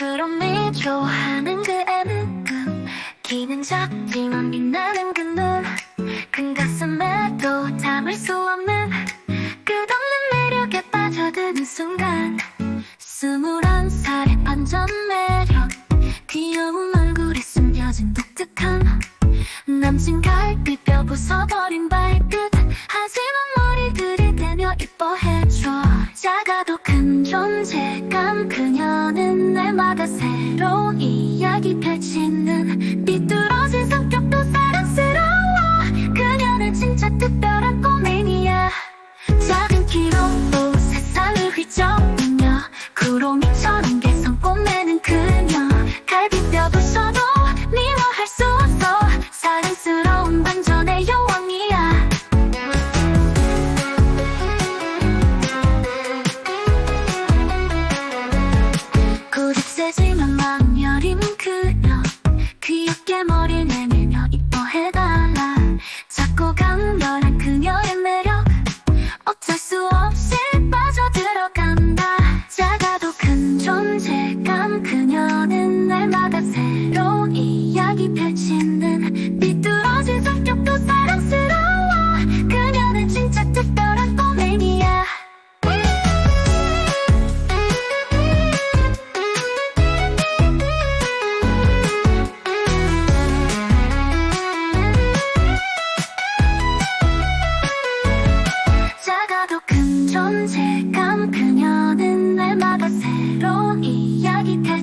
모노크롬이 좋아하는 그 애는 금 기능 작지만 빛나는 그 눈 큰 가슴에도 담을 수 없는 끝없는 매력에 빠져드는 순간. 스물한 살의 반전 매력. 귀여운 얼굴에 숨겨진 독특함. 남친 갈비뼈 부숴버린 발끝. 하지만 머리 들이대며 이뻐해줘. 작아도 큰 존재감 그녀는 날마다 새로운 이야기 펼치는 삐뚤어진 성격도 사랑스러워. 그녀는 진짜 특별한 꼬맹이야. 작은 키로 세상을 휘저으며 구렁이처럼 수 없이 빠져들어간다. 작아도 큰 존재감 그녀는 날마다 새로운 이 작아도 큰 존재감 그녀는 날마다 새로운 이야기 펼